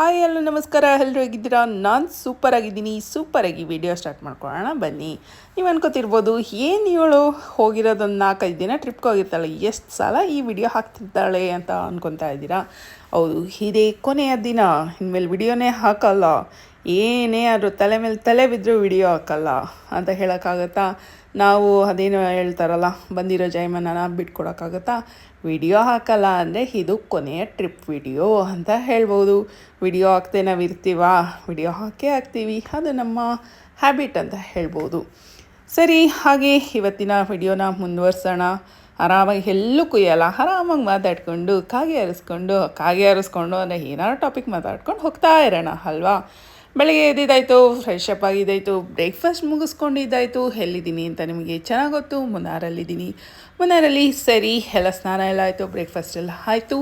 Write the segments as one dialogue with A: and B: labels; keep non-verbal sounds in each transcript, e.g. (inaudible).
A: Hi ಎಲ್ಲ ನಮಸ್ಕಾರ. ಎಲ್ಲರೂ ಹೇಗಿದ್ದೀರಾ? ನಾನು ಸೂಪರ್ ಆಗಿದ್ದೀನಿ. ಸೂಪರಾಗಿ ವಿಡಿಯೋ ಸ್ಟಾರ್ಟ್ ಮಾಡ್ಕೊಳ್ಳೋಣ. ಬನ್ನಿ. ನೀವು ಅನ್ಕೋತಿರ್ಬೋದು, ಏನು ಇವಳು ಹೋಗಿರೋದೊಂದು ನಾಲ್ಕೈದು ದಿನ ಟ್ರಿಪ್ಗೆ ಹೋಗಿರ್ತಾಳೆ? ಎಷ್ಟು ಸಲ ಈ ವಿಡಿಯೋ ಹಾಕ್ತಿರ್ತಾಳೆ ಅಂತ ಅನ್ಕೊತಾ ಇದ್ದೀರಾ? ಹೌದು, ಇದೇ ಕೊನೆಯ ದಿನ. ಇನ್ಮೇಲೆ ವಿಡಿಯೋನೇ ಹಾಕಲ್ಲ. ಏನೇ ಆದರೂ ತಲೆ ಮೇಲೆ ತಲೆ ಬಿದ್ದರೂ ವಿಡಿಯೋ ಹಾಕಲ್ಲ ಅಂತ ಹೇಳೋಕ್ಕಾಗತ್ತಾ? ನಾವು ಅದೇನು ಹೇಳ್ತಾರಲ್ಲ, ಬಂದಿರೋ ಜಯಮನನ ಬಿಟ್ಕೊಡೋಕ್ಕಾಗತ್ತಾ? ವಿಡಿಯೋ ಹಾಕಲ್ಲ ಅಂದರೆ ಇದು ಕೊನೆಯ ಟ್ರಿಪ್ ವಿಡಿಯೋ ಅಂತ ಹೇಳ್ಬೋದು. ವಿಡಿಯೋ ಹಾಕ್ತೇ ನಾವು ಇರ್ತೀವ? ವಿಡಿಯೋ ಹಾಕೇ ಹಾಕ್ತೀವಿ. ಅದು ನಮ್ಮ ಹ್ಯಾಬಿಟ್ ಅಂತ ಹೇಳ್ಬೋದು. ಸರಿ, ಹಾಗೆ ಇವತ್ತಿನ ವಿಡಿಯೋನ ಮುಂದುವರ್ಸೋಣ. ಆರಾಮಾಗಿ ಎಲ್ಲೂ ಕುಯ್ಯಲ್ಲ. ಆರಾಮಾಗಿ ಮಾತಾಡ್ಕೊಂಡು, ಕಾಗೆ ಹರಿಸ್ಕೊಂಡು ಕಾಗೆ ಹರಿಸ್ಕೊಂಡು ಅಂದರೆ ಏನಾರು ಟಾಪಿಕ್ ಮಾತಾಡ್ಕೊಂಡು ಹೋಗ್ತಾ ಇರೋಣ, ಅಲ್ವಾ? ಬೆಳಗ್ಗೆ ಎದ್ದಿದ್ದಾಯಿತು ಫ್ರೆಶ್ ಅಪ್ ಆಗಿದ್ದಾಯಿತು ಬ್ರೇಕ್ಫಾಸ್ಟ್ ಮುಗಿಸ್ಕೊಂಡಿದ್ದಾಯಿತು, ಎಲ್ಲಿದ್ದೀನಿ ಅಂತ ನಿಮಗೆ ಚೆನ್ನಾಗಿ ಗೊತ್ತು ಮುನ್ನಾರಲ್ಲಿದ್ದೀನಿ ಮುನ್ನಾರಲ್ಲಿ ಸರಿ, ಎಲ್ಲ ಸ್ನಾನ ಎಲ್ಲ ಆಯಿತು ಬ್ರೇಕ್ಫಾಸ್ಟ್ ಎಲ್ಲ ಆಯಿತು.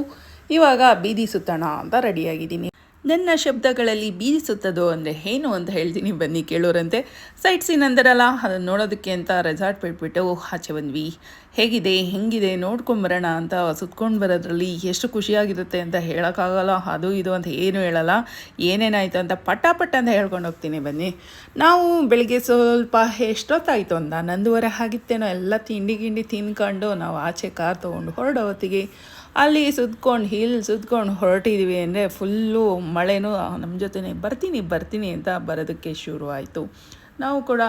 A: ಇವಾಗ ಬೀದಿ ಸುತ್ತೋಣ ಅಂತ ರೆಡಿಯಾಗಿದ್ದೀನಿ ನನ್ನ ಶಬ್ದಗಳಲ್ಲಿ ಬೀರಿಸುತ್ತದೋ ಸುತ್ತೋದು ಅಂದರೆ ಏನು ಅಂತ ಹೇಳ್ತೀನಿ. ಬನ್ನಿ ಕೇಳೋರಂತೆ. ಸೈಟ್ ಸೀನ್ ಅಂದರಲ್ಲ, ಅದನ್ನು ನೋಡೋದಕ್ಕೆ ಅಂತ ರೆಸಾರ್ಟ್ ಬಿಟ್ಬಿಟ್ಟು ಆಚೆ ಬಂದ್ವಿ. ಹೇಗಿದೆ, ಹೆಂಗಿದೆ ನೋಡ್ಕೊಂಬರೋಣ ಅಂತ ಸುತ್ಕೊಂಡು ಬರೋದ್ರಲ್ಲಿ ಎಷ್ಟು ಖುಷಿಯಾಗಿರುತ್ತೆ ಅಂತ ಹೇಳೋಕ್ಕಾಗಲ್ಲ, ಅದು ಇದು ಅಂತ ಏನು ಹೇಳಲ್ಲ. ಏನೇನಾಯಿತು ಅಂತ ಪಟ್ಟ ಪಟ್ಟ ಅಂತ ಹೇಳ್ಕೊಂಡು ಹೋಗ್ತೀನಿ. ಬನ್ನಿ. ನಾವು ಬೆಳಿಗ್ಗೆ ಸ್ವಲ್ಪ ಎಷ್ಟೊತ್ತಾಯಿತು ಅಂತ, ನಂದುವರೆ ಆಗಿತ್ತೇನೋ, ಎಲ್ಲ ತಿಂಡಿ ಗಿಂಡಿ ತಿನ್ಕೊಂಡು ನಾವು ಆಚೆ ಕಾರ್ ತೊಗೊಂಡು ಹೊರಡೋ ಹೊತ್ತಿಗೆ ಅಲ್ಲಿ ಸುತ್ಕೊಂಡು ಹಿಲ್ ಸುತ್ಕೊಂಡು ಹೊರಟಿದ್ವಿ ಅಂದರೆ ಫುಲ್ಲು ಮಳೆನೂ ನಮ್ಮ ಜೊತೆನೇ ಬರ್ತೀನಿ ಬರ್ತೀನಿ ಅಂತ ಬರೋದಕ್ಕೆ ಶುರು ಆಯಿತು ನಾವು ಕೂಡ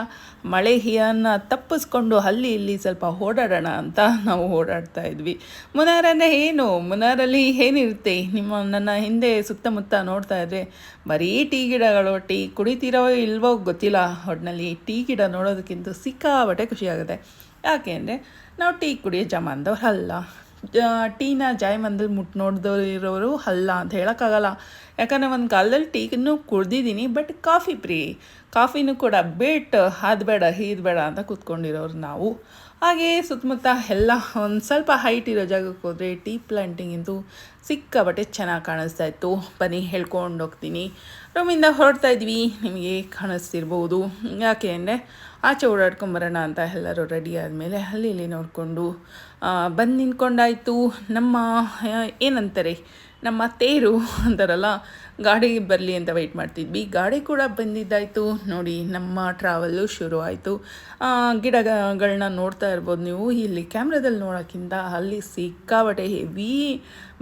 A: ಮಳೆ ಹಿಯನ್ನು ತಪ್ಪಿಸ್ಕೊಂಡು ಅಲ್ಲಿ ಇಲ್ಲಿ ಸ್ವಲ್ಪ ಓಡಾಡೋಣ ಅಂತ ನಾವು ಓಡಾಡ್ತಾ ಇದ್ವಿ. ಮುನಾರನೇ ಏನು, ಮುನಾರಲ್ಲಿ ಏನಿರುತ್ತೆ? ನಿಮ್ಮ ನನ್ನ ಹಿಂದೆ ಸುತ್ತಮುತ್ತ ನೋಡ್ತಾ ಇದ್ದರೆ ಬರೀ ಟೀ ಗಿಡಗಳು, ಟೀ ಕುಡಿತೀರೋ ಇಲ್ವೋ ಗೊತ್ತಿಲ್ಲ. ಒಟ್ಟಿನಲ್ಲಿ ಟೀ ಗಿಡ ನೋಡೋದಕ್ಕಿಂತ ಸಿಕ್ಕಾಬಟ್ಟೆ ಖುಷಿಯಾಗುತ್ತೆ ಯಾಕೆ ಅಂದರೆ ನಾವು ಟೀ ಕುಡಿಯೋ ಜಮಾನದವ್ರು ಅಲ್ಲ ಟೀನ ಜಾಯಮಂದಲ್ಲಿ ಮುಟ್ ನೋಡ್ದವ್ರು ಅಲ್ಲ ಅಂತ ಹೇಳೋಕ್ಕಾಗಲ್ಲ. ಯಾಕಂದರೆ ಒಂದು ಕಾಲದಲ್ಲಿ ಟೀನೂ ಕುಡ್ದಿದ್ದೀನಿ, ಬಟ್ ಕಾಫಿ ಪ್ರೀ. ಕಾಫಿನೂ ಕೂಡ ಬೇಟ್ ಅದು ಬೇಡ ಇದು ಬೇಡ ಅಂತ ಕೂತ್ಕೊಂಡಿರೋರು ನಾವು. ಹಾಗೆ ಸುತ್ತಮುತ್ತ ಎಲ್ಲ ಒಂದು ಸ್ವಲ್ಪ ಹೈಟ್ ಇರೋ ಜಾಗಕ್ಕೆ ಹೋದರೆ ಟೀ ಪ್ಲಾಂಟಿಂಗ್ ಪ್ಲಾಂಟಿಂಗಿಂದು ಸಿಕ್ಕಾಬಟ್ಟೆ ಚೆನ್ನಾಗಿ ಕಾಣಿಸ್ತಾ ಇತ್ತು. ಬನ್ನಿ, ಹೇಳ್ಕೊಂಡು ಹೋಗ್ತೀನಿ. ರೂಮಿಂದ ಹೊರಡ್ತಾ ಇದ್ವಿ. ನಿಮಗೆ ಕಾಣಿಸ್ತಿರ್ಬೋದು. ಯಾಕೆ ಅಂದರೆ ಆಚೆ ಓಡಾಡ್ಕೊಂಬರೋಣ ಅಂತ ಎಲ್ಲರೂ ರೆಡಿ ಆದಮೇಲೆ ಅಲ್ಲಿ ಇಲ್ಲಿ ನೋಡಿಕೊಂಡು ಬಂದು ನಿಂತ್ಕೊಂಡಾಯಿತು. ನಮ್ಮ ಏನಂತಾರೆ? ನಮ್ಮ ತೇರು ಅಂತಾರಲ್ಲ ಗಾಡಿ ಬರಲಿ ಅಂತ ವೆಯ್ಟ್ ಮಾಡ್ತಿದ್ವಿ. ಗಾಡಿ ಕೂಡ ಬಂದಿದ್ದಾಯಿತು. ನೋಡಿ, ನಮ್ಮ ಟ್ರಾವೆಲ್ಲು ಶುರು ಆಯಿತು. ಗಿಡಗಳನ್ನ ನೋಡ್ತಾ ಇರ್ಬೋದು ನೀವು. ಇಲ್ಲಿ ಕ್ಯಾಮ್ರಾದಲ್ಲಿ ನೋಡೋಕ್ಕಿಂತ ಅಲ್ಲಿ ಸಿಕ್ಕಾಬಟ್ಟೆ ಹೆವಿ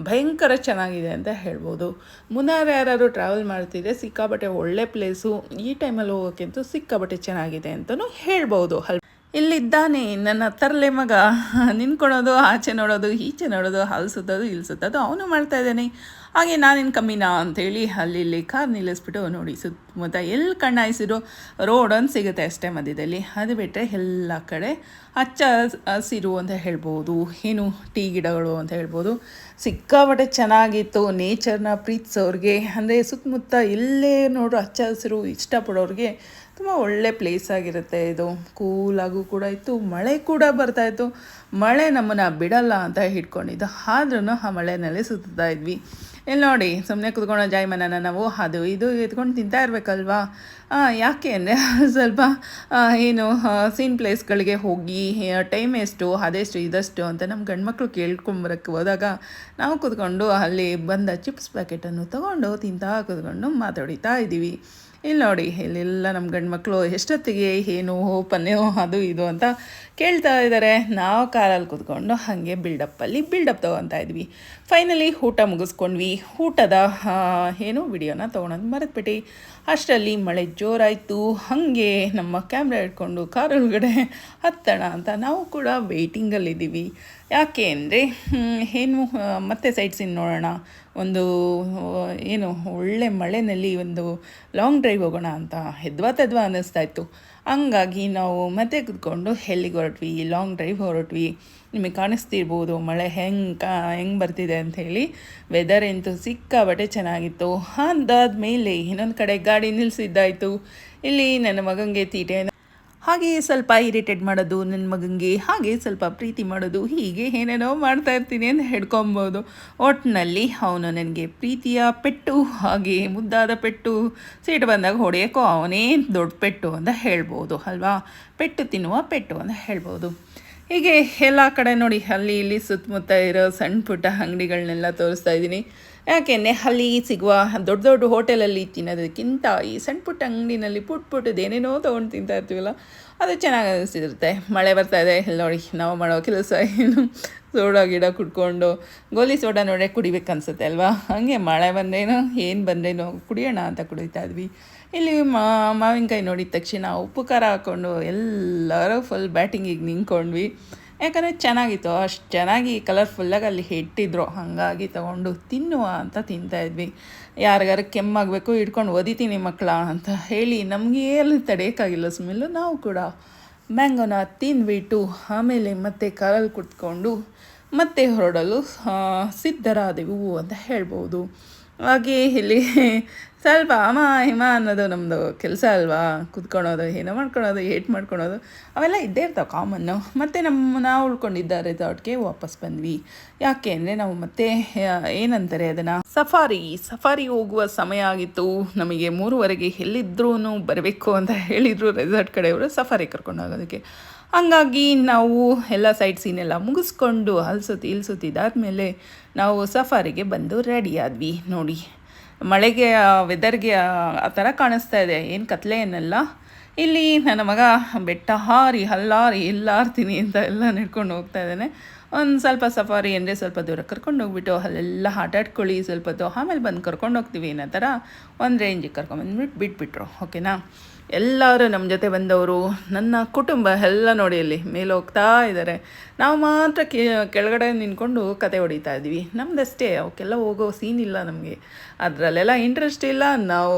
A: ಭಯಂಕರ ಚೆನ್ನಾಗಿದೆ ಅಂತ ಹೇಳ್ಬೋದು. ಮುನ್ನಾರು ಯಾರು ಟ್ರಾವೆಲ್ ಮಾಡ್ತಿದ್ರೆ ಸಿಕ್ಕಾಬಟ್ಟೆ ಒಳ್ಳೆ ಪ್ಲೇಸು ಈ ಟೈಮಲ್ಲಿ ಹೋಗೋಕ್ಕಿಂತ ಸಿಕ್ಕಾಬಟ್ಟೆ ಚೆನ್ನಾಗಿದೆ ಅಂತಲೂ ಹೇಳ್ಬೋದು. ಅಲ್ ಇಲ್ಲಿದ್ದಾನೆ ನನ್ನ ತರಲೆ ಮಗ. ನಿಂತ್ಕೊಳೋದು, ಆಚೆ ನೋಡೋದು, ಈಚೆ ನೋಡೋದು ಹಲ್ಸುತ್ತೋದು ಇಲ್ಸುತ್ತೋದು ಅವನು ಮಾಡ್ತಾ ಇದ್ದಾನೆ. ಹಾಗೆ ನಾನೇನು ಕಮ್ಮಿನಾ ಅಂಥೇಳಿ ಅಲ್ಲಿ ಇಲ್ಲಿ ಕಾರ್ ನಿಲ್ಲಿಸ್ಬಿಟ್ಟು ನೋಡಿ ಸುತ್ತಮುತ್ತ ಎಲ್ಲಿ ಕಣ್ಣಾಯಿಸಿರು ರೋಡ್ ಒಂದು ಸಿಗುತ್ತೆ ಅಷ್ಟೇ ಮಧ್ಯದಲ್ಲಿ. ಅದು ಬಿಟ್ಟರೆ ಎಲ್ಲ ಕಡೆ ಹಚ್ಚ ಹಸಿರು ಅಂತ ಹೇಳ್ಬೋದು, ಏನು ಟೀ ಗಿಡಗಳು ಅಂತ ಹೇಳ್ಬೋದು. ಸಿಕ್ಕಾಪಟ್ಟೆ ಚೆನ್ನಾಗಿತ್ತು. ನೇಚರ್ನ ಪ್ರೀತಿಸೋರಿಗೆ, ಅಂದರೆ ಸುತ್ತಮುತ್ತ ಎಲ್ಲೇ ನೋಡು ಹಚ್ಚ ಹಸಿರು ಇಷ್ಟಪಡೋರಿಗೆ ತುಂಬ ಒಳ್ಳೆ ಪ್ಲೇಸ್ ಆಗಿರುತ್ತೆ ಇದು. ಕೂಲಾಗೂ ಕೂಡ ಇತ್ತು, ಮಳೆ ಕೂಡ ಬರ್ತಾಯಿತ್ತು ಮಳೆ ನಮ್ಮನ್ನು ಬಿಡಲ್ಲ ಅಂತ ಹಿಡ್ಕೊಂಡಿದ್ದು. ಆದ್ರೂ ಆ ಮಳೆಯಲ್ಲಿ ಸುತ್ತಾ ಇದ್ವಿ. ಇಲ್ಲಿ ನೋಡಿ ಸುಮ್ಮನೆ ಕುತ್ಕೊಳ್ಳೋ ಜಾಯ್ಮನ ನಾವು. ಅದು ಇದು ಎತ್ಕೊಂಡು ತಿಂತಾ ಇರಬೇಕಲ್ವಾ? ಯಾಕೆ ಅಂದರೆ (laughs) ಸ್ವಲ್ಪ ಏನು ಸೀನ್ ಪ್ಲೇಸ್ಗಳಿಗೆ ಹೋಗಿ ಟೈಮ್ ಎಷ್ಟು, ಅದೆಷ್ಟು, ಇದಷ್ಟು ಅಂತ ನಮ್ಮ ಗಂಡ್ಮಕ್ಳು ಕೇಳ್ಕೊಂಬರಕ್ಕೆ ಹೋದಾಗ ನಾವು ಕುತ್ಕೊಂಡು ಅಲ್ಲಿ ಬಂದ ಚಿಪ್ಸ್ ಪ್ಯಾಕೆಟನ್ನು ತೊಗೊಂಡು ತಿಂತಾ ಕೂತ್ಕೊಂಡು ಮಾತಾಡಿತಾ ಇದ್ದೀವಿ. ಇಲ್ಲಿ ನೋಡಿ, ಇಲ್ಲೆಲ್ಲ ನಮ್ಮ ಗಂಡು ಮಕ್ಕಳು ಎಷ್ಟೊತ್ತಿಗೆ ಏನು ಓಪನ್ನೋ ಅದು ಇದು ಅಂತ ಕೇಳ್ತಾ ಇದ್ದಾರೆ ನಾವು ಕಾರಲ್ಲಿ ಕೂತ್ಕೊಂಡು ಹಾಗೆ ಬಿಲ್ಡಪ್ಪಲ್ಲಿ ಬಿಲ್ಡಪ್ ತೊಗೊತಾ ಇದ್ವಿ. ಫೈನಲಿ ಊಟ ಮುಗಿಸ್ಕೊಂಡ್ವಿ. ಊಟದ ಏನು ವಿಡಿಯೋನ ತೊಗೊಳೋದು ಮರೆತ್ಬಿಟ್ಟು. ಅಷ್ಟರಲ್ಲಿ ಮಳೆ ಜೋರಾಯಿತು. ಹಾಗೆ ನಮ್ಮ ಕ್ಯಾಮ್ರಾ ಇಟ್ಕೊಂಡು ಒಳಗಡೆ ಹತ್ತೋಣ ಅಂತ ನಾವು ಕೂಡ ವೆಯ್ಟಿಂಗಲ್ಲಿದ್ದೀವಿ ಯಾಕೆ ಅಂದರೆ ಏನು ಮತ್ತೆ ಸೈಟ್ ಸೀನ್ ನೋಡೋಣ. ಒಂದು ಏನು ಒಳ್ಳೆ ಮಳೆಯಲ್ಲಿ ಒಂದು ಲಾಂಗ್ ಡ್ರೈವ್ ಹೋಗೋಣ ಅಂತ ಹೆದ್ವಾ ತೆದ್ವಾ ಅನ್ನಿಸ್ತಾ ಇತ್ತು. ಹಂಗಾಗಿ ನಾವು ಮತ್ತೆ ಕುತ್ಕೊಂಡು ಹೆಲ್ಲಿಗೆ ಹೊರಟ್ವಿ ಲಾಂಗ್ ಡ್ರೈವ್ ಹೊರಟ್ವಿ, ನಿಮಗೆ ಕಾಣಿಸ್ತಿರ್ಬೋದು, ಮಳೆ ಹೆಂಗೆ ಕಾ, ಹೆಂಗೆ ಬರ್ತಿದೆ ಅಂಥೇಳಿ ವೆದರ್ ಅಂತೂ ಸಿಕ್ಕಾಬಟ್ಟೆ ಚೆನ್ನಾಗಿತ್ತು. ಅದಾದಮೇಲೆ ಇನ್ನೊಂದು ಕಡೆ ಗಾಡಿ ನಿಲ್ಲಿಸಿದ್ದಾಯಿತು ಇಲ್ಲಿ ನನ್ನ ಮಗನಿಗೆ ತೀಟೆ ಹಾಗೆ ಸ್ವಲ್ಪ ಇರಿಟೇಟ್ ಮಾಡೋದು ನನ್ನ ಮಗನಿಗೆ ಹಾಗೆ ಸ್ವಲ್ಪ ಪ್ರೀತಿ ಮಾಡೋದು, ಹೀಗೆ ಏನೇನೋ ಮಾಡ್ತಾ ಇರ್ತೀನಿ ಅಂತ ಹಿಡ್ಕೊಬೋದು ಒಟ್ಟಿನಲ್ಲಿ ಅವನು ನನಗೆ ಪ್ರೀತಿಯ ಪೆಟ್ಟು, ಹಾಗೆ ಮುದ್ದಾದ ಪೆಟ್ಟು, ಸೀಟು ಬಂದಾಗ ಹೊಡೆಯೋಕ್ಕೋ ಅವನೇ ದೊಡ್ಡ ಪೆಟ್ಟು ಅಂತ ಹೇಳ್ಬೋದು, ಅಲ್ವಾ? ಪೆಟ್ಟು ತಿನ್ನುವ ಪೆಟ್ಟು ಅಂತ ಹೇಳ್ಬೋದು. ಹೀಗೆ ಎಲ್ಲ ಕಡೆ ನೋಡಿ, ಅಲ್ಲಿ ಇಲ್ಲಿ ಸುತ್ತಮುತ್ತ ಇರೋ ಸಣ್ಣ ಪುಟ್ಟ ಅಂಗಡಿಗಳನ್ನೆಲ್ಲ ತೋರಿಸ್ತಾ ಇದ್ದೀನಿ. ಯಾಕೆಂದರೆ ಅಲ್ಲಿ ಸಿಗುವ ದೊಡ್ಡ ದೊಡ್ಡ ಹೋಟೆಲಲ್ಲಿ ತಿನ್ನೋದಕ್ಕಿಂತ ಈ ಸಣ್ಣ ಪುಟ್ಟ ಅಂಗಡಿನಲ್ಲಿ ಪುಟ್ ಪುಟ್ಟದ್ದು ಏನೇನೋ ತೊಗೊಂಡು ತಿಂತಾ ಇರ್ತೀವಲ್ಲ, ಅದು ಚೆನ್ನಾಗಿ ಅನಿಸ್ತಿರುತ್ತೆ. ಮಳೆ ಬರ್ತಾ ಇದೆ, ಇಲ್ಲಿ ನೋಡಿ, ನಾವು ಮಾಡೋ ಕೆಲಸ ಏನು? ಸೋಡಾ, ಗಿಡ ಕುಡ್ಕೊಂಡು ಗೋಲಿ ಸೋಡಾ ನೋಡೇ ಕುಡಿಬೇಕು ಅನ್ಸುತ್ತೆ ಅಲ್ವಾ? ಹಾಗೆ ಮಳೆ ಬಂದೇನೋ, ಏನು ಬಂದೇನೋ, ಕುಡಿಯೋಣ ಅಂತ ಕುಡಿತಾ ಇದ್ವಿ. ಇಲ್ಲಿ ಮಾವಿನಕಾಯಿ ನೋಡಿದ ತಕ್ಷಣ ಉಪ್ಪು ಖಾರ ಹಾಕ್ಕೊಂಡು ಎಲ್ಲರೂ ಫುಲ್ ಬ್ಯಾಟಿಂಗಿಗೆ ನಿಂತ್ಕೊಂಡ್ವಿ. ಯಾಕಂದರೆ ಚೆನ್ನಾಗಿತ್ತು. ಅಷ್ಟು ಚೆನ್ನಾಗಿ ಕಲರ್ಫುಲ್ಲಾಗಿ ಅಲ್ಲಿ ಇಟ್ಟಿದ್ರು. ಹಾಗಾಗಿ ತಗೊಂಡು ತಿನ್ನುವ ಅಂತ ತಿಂತಾಯಿದ್ವಿ ಯಾರಿಗಾರು ಕೆಮ್ಮಾಗಬೇಕು ಇಟ್ಕೊಂಡು ಒದಿತೀನಿ ಮಕ್ಕಳ ಅಂತ ಹೇಳಿ ನಮಗೆ ಅಲ್ಲಿ ತಡೆಯೋಕ್ಕಾಗಿಲ್ಲ ಸ್ಮೆಲ್ಲು ನಾವು ಕೂಡ ಮ್ಯಾಂಗೋನ ತಿಂದ್ಬಿಟ್ಟು ಆಮೇಲೆ ಮತ್ತೆ ಕಾರಲ್ಲಿ ಕುತ್ಕೊಂಡು ಮತ್ತೆ ಹೊರಡಲು ಸಿದ್ಧರಾದೆವು ಅಂತ ಹೇಳ್ಬೋದು. ಹಾಗೆ ಇಲ್ಲಿ ಸ್ವಲ್ಪ ಅಮ್ಮ, ಹಿಮ ಅನ್ನೋದು ನಮ್ಮದು ಕೆಲಸ ಅಲ್ವಾ? ಕುತ್ಕೊಳೋದು, ಏನೋ ಮಾಡ್ಕೊಳೋದು, ಏಟ್ ಮಾಡ್ಕೊಳೋದು, ಅವೆಲ್ಲ ಇದ್ದೇ ಇರ್ತಾವೆ ಕಾಮನ್ನು ಮತ್ತು ನಮ್ಮ ನಾವು ಉಳ್ಕೊಂಡಿದ್ದ ರೆಸಾರ್ಟ್ಗೆ ವಾಪಸ್ ಬಂದ್ವಿ. ಯಾಕೆ ಅಂದರೆ ನಾವು ಮತ್ತೆ ಏನಂತಾರೆ ಅದನ್ನು? ಸಫಾರಿ ಸಫಾರಿ ಹೋಗುವ ಸಮಯ ಆಗಿತ್ತು. ನಮಗೆ ಮೂರುವರೆಗೆ ಎಲ್ಲಿದ್ರೂ ಬರಬೇಕು ಅಂತ ಹೇಳಿದರು ರೆಸಾರ್ಟ್ ಕಡೆಯವರು ಸಫಾರಿ ಕರ್ಕೊಂಡು ಹೋಗೋದಕ್ಕೆ. ಹಂಗಾಗಿ ನಾವು ಎಲ್ಲ ಸೈಟ್ ಸೀನೆಲ್ಲ ಮುಗಿಸ್ಕೊಂಡು ಅಲ್ಸುತ್ತಿ ಇಲ್ಸುತ್ತಿದ್ದಾದಮೇಲೆ ನಾವು ಸಫಾರಿಗೆ ಬಂದು ರೆಡಿ ಆದ್ವಿ ನೋಡಿ. ಮಳೆಗೆ ವೆದರ್ಗೆ ಆ ಥರ ಕಾಣಿಸ್ತಾ ಇದೆ. ಏನು ಕತ್ಲೆ ಏನಲ್ಲ. ಇಲ್ಲಿ ನನ್ನ ಮಗ ಬೆಟ್ಟ ಹಾರಿ, ಹಲ್ಲಾರಿ, ಎಲ್ಲಾರ್ತೀನಿ ಅಂತ ಎಲ್ಲ ನಡ್ಕೊಂಡು ಹೋಗ್ತಾ ಇದ್ದಾನೆ. ಒಂದು ಸ್ವಲ್ಪ ಸಫಾರಿ ಅಂದರೆ ಸ್ವಲ್ಪ ದೂರ ಕರ್ಕೊಂಡು ಹೋಗ್ಬಿಟ್ಟು ಅಲ್ಲೆಲ್ಲ ಆಟಾಡ್ಕೊಳ್ಳಿ ಸ್ವಲ್ಪ ಹೊತ್ತು ಆಮೇಲೆ ಬಂದು ಕರ್ಕೊಂಡು ಹೋಗ್ತೀವಿ ಅನ್ನೋ ಥರ ಒಂದು ರೇಂಜಿಗೆ ಕರ್ಕೊಂಬಂದ್ಬಿಟ್ಟು ಬಿಟ್ಬಿಟ್ರು. ಓಕೆನಾ ಎಲ್ಲರೂ ನಮ್ಮ ಜೊತೆ ಬಂದವರು, ನನ್ನ ಕುಟುಂಬ ಎಲ್ಲ ನೋಡಿ ಅಲ್ಲಿ ಮೇಲೆ ಹೋಗ್ತಾ ಇದ್ದಾರೆ. ನಾವು ಮಾತ್ರ ಕೆಳಗಡೆ ನಿಂತ್ಕೊಂಡು ಕತೆ ಹೊಡಿತಾ ಇದ್ದೀವಿ. ನಮ್ದಷ್ಟೇ, ಅವಕ್ಕೆಲ್ಲ ಹೋಗೋ ಸೀನ್ ಇಲ್ಲ ನಮಗೆ. ಅದರಲ್ಲೆಲ್ಲ ಇಂಟ್ರೆಸ್ಟ್ ಇಲ್ಲ. ನಾವು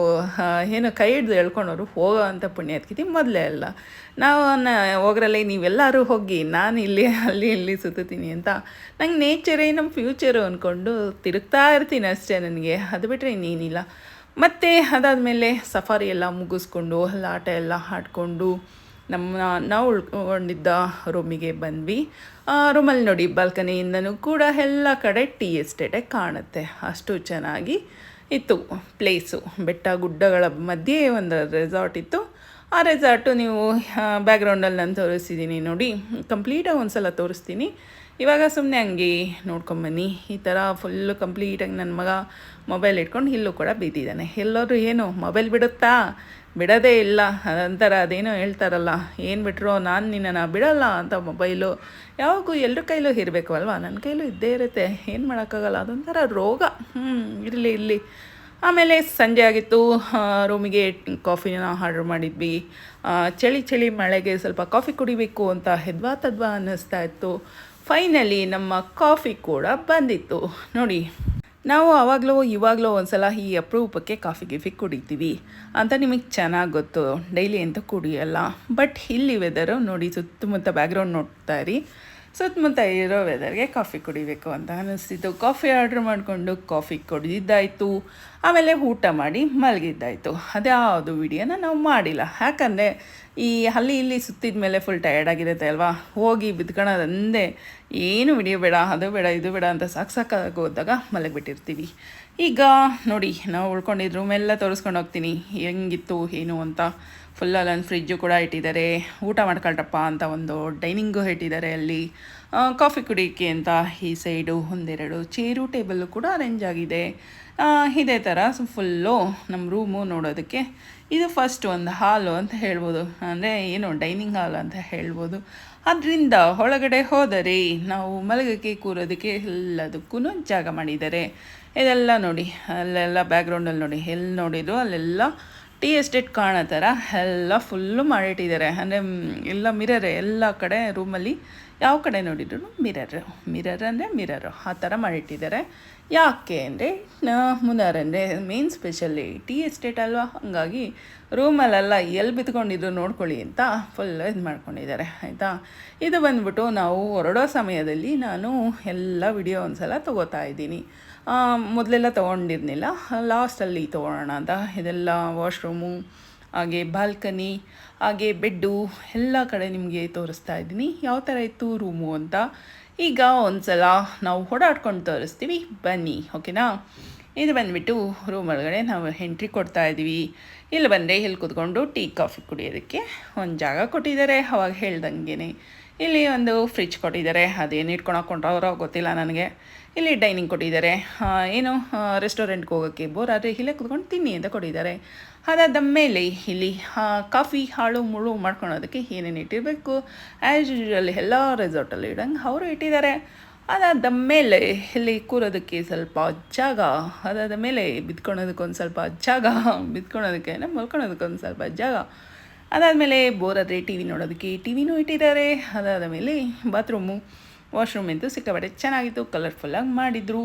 A: ಏನು ಕೈ ಹಿಡ್ದು ಹೇಳ್ಕೊಂಡವರು, ಹೋಗೋ ಅಂತ ಪುಣ್ಯ ಎತ್ಕಿತಿ ಮೊದಲೇ ಅಲ್ಲ. ನಾವು ಹೋಗ್ರಲ್ಲಿ ನೀವೆಲ್ಲರೂ ಹೋಗಿ, ನಾನು ಇಲ್ಲಿ, ಅಲ್ಲಿ, ಇಲ್ಲಿ ಸುತ್ತೀನಿ ಅಂತ. ನಂಗೆ ನೇಚರೇ ನಮ್ಮ ಫ್ಯೂಚರು ಅಂದ್ಕೊಂಡು ತಿರುಗ್ತಾ ಇರ್ತೀನಿ ಅಷ್ಟೇ ನನಗೆ. ಅದು ಬಿಟ್ಟರೆ ಇನ್ನೇನಿಲ್ಲ. ಮತ್ತು ಅದಾದಮೇಲೆ ಸಫಾರಿ ಎಲ್ಲ ಮುಗಿಸ್ಕೊಂಡು, ಅಲ್ಲಿ ಆಟ ಎಲ್ಲ ಆಡ್ಕೊಂಡು ನಮ್ಮ, ನಾವು ಉಳ್ಕೊಂಡಿದ್ದ ರೂಮಿಗೆ ಬಂದ್ವಿ. ರೂಮಲ್ಲಿ ನೋಡಿ, ಬಾಲ್ಕನಿಯಿಂದನೂ ಕೂಡ ಎಲ್ಲ ಕಡೆ ಟೀ ಎಸ್ಟೇಟೇ ಕಾಣುತ್ತೆ. ಅಷ್ಟು ಚೆನ್ನಾಗಿ ಇತ್ತು ಪ್ಲೇಸು. ಬೆಟ್ಟ ಗುಡ್ಡಗಳ ಮಧ್ಯೆ ಒಂದು ರೆಸಾರ್ಟ್ ಇತ್ತು. ಆ ರೆಸಾರ್ಟು ನೀವು ಬ್ಯಾಕ್ಗ್ರೌಂಡಲ್ಲಿ ನಾನು ತೋರಿಸಿದ್ದೀನಿ ನೋಡಿ. ಕಂಪ್ಲೀಟಾಗಿ ಒಂದು ಸಲ ತೋರಿಸ್ತೀನಿ. ಇವಾಗ ಸುಮ್ಮನೆ ಹಂಗೆ ನೋಡ್ಕೊಂಬನ್ನಿ ಈ ಥರ ಫುಲ್ಲು ಕಂಪ್ಲೀಟಾಗಿ ನನ್ನ ಮಗ ಮೊಬೈಲ್ ಇಟ್ಕೊಂಡು ಇಲ್ಲೂ ಕೂಡ ಬಿದ್ದಿದ್ದಾನೆ. ಎಲ್ಲರೂ ಏನು ಮೊಬೈಲ್ ಬಿಡುತ್ತಾ? ಬಿಡೋದೇ ಇಲ್ಲ. ಅದಂತರ ಅದೇನೋ ಹೇಳ್ತಾರಲ್ಲ, ಏನು ಬಿಟ್ಟರು ನಾನು ನಿನ್ನನ್ನು ಬಿಡಲ್ಲ ಅಂತ ಮೊಬೈಲು ಯಾವಾಗೂ ಎಲ್ಲರ ಕೈಲೂ ಇರಬೇಕು ಅಲ್ವಾ? ನನ್ನ ಕೈಲೂ ಇದ್ದೇ ಇರುತ್ತೆ. ಏನು ಮಾಡೋಕ್ಕಾಗಲ್ಲ? ಅದೊಂಥರ ರೋಗ. ಹ್ಞೂ ಇರಲಿ ಇರಲಿ. ಆಮೇಲೆ ಸಂಜೆ ಆಗಿತ್ತು. ರೂಮಿಗೆ ಕಾಫಿನ ಆರ್ಡ್ರ್ ಮಾಡಿದ್ವಿ. ಚಳಿ ಚಳಿ ಮಳೆಗೆ ಸ್ವಲ್ಪ ಕಾಫಿ ಕುಡಿಬೇಕು ಅಂತ ಹೆದ್ವಾ ತದ್ವಾ ಅನ್ನಿಸ್ತಾ ಇತ್ತು. ಫೈನಲಿ ನಮ್ಮ ಕಾಫಿ ಕೂಡ ಬಂದಿತ್ತು. ನೋಡಿ, ನಾವು ಆವಾಗಲೂ ಇವಾಗಲೂ ಒಂದು ಸಲ ಈ ಅಪರೂಪಕ್ಕೆ ಕಾಫಿ ಗಿಫಿ ಕುಡಿತೀವಿ ಅಂತ ನಿಮಗೆ ಚೆನ್ನಾಗಿ ಗೊತ್ತು. ಡೈಲಿ ಅಂತ ಕುಡಿಯಲ್ಲ. ಬಟ್ ಇಲ್ಲಿ ವೆದರು ನೋಡಿ ಸುತ್ತಮುತ್ತ ಬ್ಯಾಕ್ಗ್ರೌಂಡ್ ನೋಡ್ತಾ ಇರಿ. ಸುತ್ತಮುತ್ತ ಇರೋ ವೆದರ್ಗೆ ಕಾಫಿ ಕುಡಿಬೇಕು ಅಂತ ಅನ್ನಿಸ್ತಿತ್ತು ಕಾಫಿ ಆರ್ಡ್ರ್ ಮಾಡಿಕೊಂಡು ಕಾಫಿ ಕುಡಿದಿದ್ದಾಯಿತು. ಆಮೇಲೆ ಊಟ ಮಾಡಿ ಮಲಗಿದ್ದಾಯಿತು. ಅದ್ಯಾವುದು ವಿಡಿಯೋನ ನಾವು ಮಾಡಿಲ್ಲ. ಯಾಕಂದರೆ ಈ ಅಲ್ಲಿ ಇಲ್ಲಿ ಸುತ್ತಿದ ಮೇಲೆ ಫುಲ್ ಟಯರ್ಡ್ ಆಗಿರುತ್ತೆ ಅಲ್ವಾ? ಹೋಗಿ ಬಿದ್ಕೊಳ್ಳೋದಂದೇ ಏನು ವಿಡಿಯೋ ಬೇಡ, ಅದು ಬೇಡ, ಇದು ಬೇಡ ಅಂತ ಸಾಕು ಸಾಕಾಗಿ ಹೋದಾಗ ಮಲಗಿಬಿಟ್ಟಿರ್ತೀವಿ. ಈಗ ನೋಡಿ, ನಾವು ಉಳ್ಕೊಂಡಿದ್ದು ರೂಮೆಲ್ಲ ತೋರಿಸ್ಕೊಂಡು ಹೋಗ್ತೀನಿ. ಹೆಂಗಿತ್ತು, ಏನು ಅಂತ. ಫುಲ್ ಅಲ್ಲೊಂದು ಫ್ರಿಜ್ಜು ಕೂಡ ಇಟ್ಟಿದ್ದಾರೆ. ಊಟ ಮಾಡ್ಕೊಳ್ರಪ್ಪ ಅಂತ ಒಂದು ಡೈನಿಂಗು ಇಟ್ಟಿದ್ದಾರೆ ಅಲ್ಲಿ. ಕಾಫಿ ಕುಡಿಯೋಕ್ಕೆ ಅಂತ ಈ ಸೈಡು ಒಂದೆರಡು ಚೇರು ಟೇಬಲ್ಲು ಕೂಡ ಅರೇಂಜ್ ಆಗಿದೆ. ಇದೇ ಥರ ಫುಲ್ಲು ನಮ್ಮ ರೂಮು ನೋಡೋದಕ್ಕೆ. ಇದು ಫಸ್ಟ್ ಒಂದು ಹಾಲು ಅಂತ ಹೇಳ್ಬೋದು. ಅಂದರೆ ಏನು ಡೈನಿಂಗ್ ಹಾಲ್ ಅಂತ ಹೇಳ್ಬೋದು. ಅದರಿಂದ ಒಳಗಡೆ ಹೋದರೆ ನಾವು ಮಲಗಕ್ಕೆ ಕೂರೋದಕ್ಕೆ ಎಲ್ಲದಕ್ಕೂ ಜಾಗ ಮಾಡಿದ್ದಾರೆ. ಇದೆಲ್ಲ ನೋಡಿ, ಅಲ್ಲೆಲ್ಲ ಬ್ಯಾಕ್ಗ್ರೌಂಡಲ್ಲಿ ನೋಡಿ, ಎಲ್ಲಿ ನೋಡಿದ್ರು ಅಲ್ಲೆಲ್ಲ ಟೀ ಎಸ್ಟೇಟ್ ಕಾಣೋ ಥರ ಎಲ್ಲ ಫುಲ್ಲು ಮಾಡಿಟ್ಟಿದ್ದಾರೆ. ಅಂದರೆ ಎಲ್ಲ ಮಿರರ್, ಎಲ್ಲ ಕಡೆ ರೂಮಲ್ಲಿ ಯಾವ ಕಡೆ ನೋಡಿದ್ರು ಮಿರರ್ ಮಿರರ್ ಅಂದರೆ ಮಿರರು, ಆ ಥರ ಮಾಡಿಟ್ಟಿದ್ದಾರೆ. ಯಾಕೆ ಅಂದರೆ ಮುನಾರ್ ಅಂದರೆ ಮೇನ್ ಟೀ ಎಸ್ಟೇಟ್ ಅಲ್ವಾ? ಹಾಗಾಗಿ ರೂಮಲ್ಲೆಲ್ಲ ಎಲ್ಲಿ ಬಿತ್ಕೊಂಡಿದ್ರು ನೋಡ್ಕೊಳ್ಳಿ ಅಂತ ಫುಲ್ ಇದು ಮಾಡ್ಕೊಂಡಿದ್ದಾರೆ, ಆಯಿತಾ? ಇದು ಬಂದ್ಬಿಟ್ಟು ನಾವು ಹೊರಡೋ ಸಮಯದಲ್ಲಿ ನಾನು ಎಲ್ಲ ವಿಡಿಯೋ ಒಂದು ಸಲ ತೊಗೋತಾ ಇದ್ದೀನಿ. ಮೊದಲೆಲ್ಲ ತೊಗೊಂಡಿರ್ಲಿಲ್ಲ. ಲಾಸ್ಟಲ್ಲಿ ತೊಗೊಳೋಣ ಅಂತ. ಇದೆಲ್ಲ ವಾಶ್ರೂಮು, ಹಾಗೆ ಬಾಲ್ಕನಿ, ಹಾಗೆ ಬೆಡ್ಡು ಎಲ್ಲ ಕಡೆ ನಿಮಗೆ ತೋರಿಸ್ತಾ ಇದ್ದೀನಿ. ಯಾವ ಥರ ಇತ್ತು ರೂಮು ಅಂತ. ಈಗ ಒಂದು ಸಲ ನಾವು ಓಡಾಡ್ಕೊಂಡು ತೋರಿಸ್ತೀವಿ. ಬನ್ನಿ, ಓಕೆನಾ? ಇದು ಬಂದುಬಿಟ್ಟು ರೂಮ್ ಒಳಗಡೆ ನಾವು ಎಂಟ್ರಿ ಕೊಡ್ತಾ ಇದ್ದೀವಿ. ಇಲ್ಲಿ ಬಂದರೆ ಇಲ್ಲಿ ಕೂತ್ಕೊಂಡು ಟೀ ಕಾಫಿ ಕುಡಿಯೋದಕ್ಕೆ ಒಂದು ಜಾಗ ಕೊಟ್ಟಿದ್ದಾರೆ. ಅವಾಗ ಹೇಳ್ದಂಗೆ ಇಲ್ಲಿ ಒಂದು ಫ್ರಿಜ್ ಕೊಟ್ಟಿದ್ದಾರೆ. ಅದೇನು ಇಟ್ಕೊಂಡು ಹಾಕೊಂಡ್ರವರೋ ಗೊತ್ತಿಲ್ಲ ನನಗೆ. ಇಲ್ಲಿ ಡೈನಿಂಗ್ ಕೊಟ್ಟಿದ್ದಾರೆ. ಏನು ರೆಸ್ಟೋರೆಂಟ್ಗೆ ಹೋಗೋಕ್ಕೆ ಬೋರ್ ಆದರೆ ಇಲ್ಲೇ ಕುತ್ಕೊಂಡು ತಿನ್ನಿ ಅಂತ ಕೊಟ್ಟಿದ್ದಾರೆ. ಅದಾದ ಮೇಲೆ ಇಲ್ಲಿ ಕಾಫಿ ಹಾಳು, ಮುಳು ಮಾಡ್ಕೊಳೋದಕ್ಕೆ ಏನೇನು ಇಟ್ಟಿರಬೇಕು? ಆ್ಯಸ್ ಯೂಶ್ವಲ್ ಎಲ್ಲ ರೆಸಾರ್ಟಲ್ಲಿ ಇಡಂಗೆ ಅವರು ಇಟ್ಟಿದ್ದಾರೆ. ಅದಾದ ಮೇಲೆ ಇಲ್ಲಿ ಕೂರೋದಕ್ಕೆ ಸ್ವಲ್ಪ ಜಾಗ. ಅದಾದ ಮೇಲೆ ಬಿತ್ಕೊಳೋದಕ್ಕೊಂದು ಸ್ವಲ್ಪ ಜಾಗ. ಬಿದ್ಕೊಳೋದಕ್ಕೆ ಮಲ್ಕೊಳೋದಕ್ಕೊಂದು ಸ್ವಲ್ಪ ಜಾಗ. ಅದಾದಮೇಲೆ ಬೋರ್ ಆದರೆ ಟಿ ವಿ ನೋಡೋದಕ್ಕೆ ಟಿ ವಿನೂ ಇಟ್ಟಿದ್ದಾರೆ. ಅದಾದ ಮೇಲೆ ಬಾತ್ರೂಮು ವಾಶ್ರೂಮ್ ಅಂತೂ ಸಿಕ್ಕಾಪಟ್ಟೆ ಚೆನ್ನಾಗಿತ್ತು ಕಲರ್ಫುಲ್ಲಾಗಿ ಮಾಡಿದರು.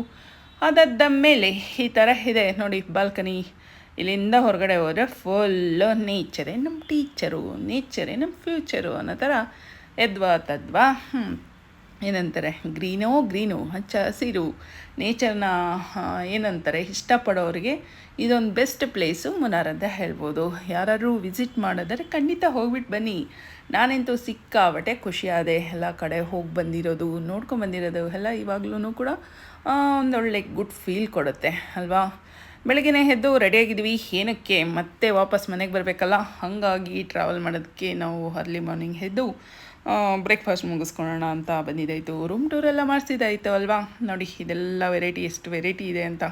A: ಅದಾದ ಮೇಲೆ ಈ ಥರ ಇದೆ. ನೋಡಿ ಬಾಲ್ಕನಿ ಇಲ್ಲಿಂದ ಹೊರಗಡೆ ಹೋದರೆ ಫುಲ್ಲು ನೇಚರೇ ನಮ್ಮ ಟೀಚರು ನೇಚರೇ ನಮ್ಮ ಫ್ಯೂಚರು ಅನ್ನೋ ಥರ ಎದ್ವಾ ತದ್ವಾ ಹ್ಞೂ ಏನಂತಾರೆ? ಗ್ರೀನೋ, ಗ್ರೀನು, ಹಚ್ಚ ಹಸಿರು ನೇಚರ್ನ ಏನಂತಾರೆ? ಇಷ್ಟಪಡೋರಿಗೆ ಇದೊಂದು ಬೆಸ್ಟ್ ಪ್ಲೇಸು ಮುನಾರ್ ಅಂತ ಹೇಳ್ಬೋದು. ಯಾರಾದರೂ ವಿಸಿಟ್ ಮಾಡಿದರೆ ಖಂಡಿತ ಹೋಗ್ಬಿಟ್ಟು ಬನ್ನಿ. ನಾನಂತೂ ಸಿಕ್ಕಾಬಟ್ಟೆ ಖುಷಿಯಾದೆ ಎಲ್ಲ ಕಡೆ ಹೋಗಿ ಬಂದಿರೋದು, ನೋಡ್ಕೊಂಡು ಬಂದಿರೋದು ಎಲ್ಲ ಇವಾಗ್ಲೂ ಕೂಡ ಒಂದೊಳ್ಳೆ ಗುಡ್ ಫೀಲ್ ಕೊಡುತ್ತೆ, ಅಲ್ವಾ? ಬೆಳಗ್ಗೆನೇ ಎದ್ದು ರೆಡಿಯಾಗಿದ್ವಿ ಏನಕ್ಕೆ ಮತ್ತೆ ವಾಪಸ್ ಮನೆಗೆ ಬರಬೇಕಲ್ಲ? ಹಾಗಾಗಿ ಟ್ರಾವೆಲ್ ಮಾಡೋದಕ್ಕೆ ನಾವು ಅರ್ಲಿ ಮಾರ್ನಿಂಗ್ ಎದ್ದು ಬ್ರೇಕ್ಫಾಸ್ಟ್ ಮುಗಿಸ್ಕೊಳ್ಳೋಣ ಅಂತ ಬಂದಿದ್ದಾಯಿತು. ರೂಮ್ ಟೂರ್ ಎಲ್ಲ ಮಾಡಿಸಿದ್ದಾಯಿತು ಅಲ್ವಾ? ನೋಡಿ, ಇದೆಲ್ಲ ವೆರೈಟಿ ಎಷ್ಟು ವೆರೈಟಿ ಇದೆ ಅಂತ.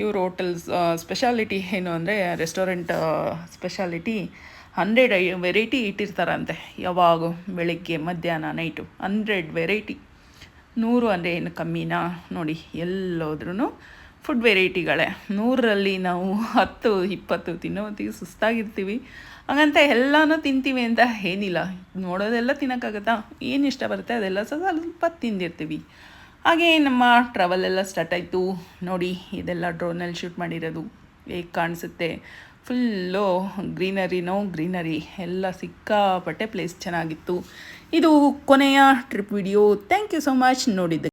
A: ಇವರು ಹೋಟೆಲ್ಸ್ ಸ್ಪೆಷಾಲಿಟಿ ಏನು ಅಂದರೆ ರೆಸ್ಟೋರೆಂಟ್ ಸ್ಪೆಷಾಲಿಟಿ ಹಂಡ್ರೆಡ್ ಐ ವೆರೈಟಿ ಇಟ್ಟಿರ್ತಾರಂತೆ. ಯಾವಾಗ ಬೆಳಗ್ಗೆ, ಮಧ್ಯಾಹ್ನ ನೈಟು ಹಂಡ್ರೆಡ್ ವೆರೈಟಿ ನೂರು ಅಂದರೆ ಏನು ಕಮ್ಮಿನಾ? ನೋಡಿ ಎಲ್ಲೋದ್ರೂ ಫುಡ್ ವೆರೈಟಿಗಳೇ ನೂರರಲ್ಲಿ ನಾವು ಹತ್ತು, ಇಪ್ಪತ್ತು ತಿನ್ನೋತ್ತಿಗೆ ಸುಸ್ತಾಗಿರ್ತೀವಿ. ಹಾಗಂತ ಎಲ್ಲನೂ ತಿಂತೀವಿ ಅಂತ ಏನಿಲ್ಲ. ನೋಡೋದೆಲ್ಲ ತಿನ್ನೋಕ್ಕಾಗತ್ತಾ? ಏನು ಇಷ್ಟ ಬರುತ್ತೆ? ಅದೆಲ್ಲ ಸ್ವಲ್ಪ ಸ್ವಲ್ಪ ತಿಂದಿರ್ತೀವಿ. ಹಾಗೆ ನಮ್ಮ ಟ್ರಾವೆಲ್ ಎಲ್ಲ ಸ್ಟಾರ್ಟ್ ಆಯಿತು. ನೋಡಿ, ಇದೆಲ್ಲ ಡ್ರೋನಲ್ಲಿ ಶೂಟ್ ಮಾಡಿರೋದು. ಹೇಗೆ ಕಾಣಿಸುತ್ತೆ? ಫುಲ್ಲು ಗ್ರೀನರಿನೋ ಗ್ರೀನರಿ ಎಲ್ಲ ಸಿಕ್ಕಾಪಟ್ಟೆ ಪ್ಲೇಸ್ ಚೆನ್ನಾಗಿತ್ತು. ಇದು ಕೊನೆಯ trip video thank you so much ನೋಡಿದ್ದಕ್ಕೆ.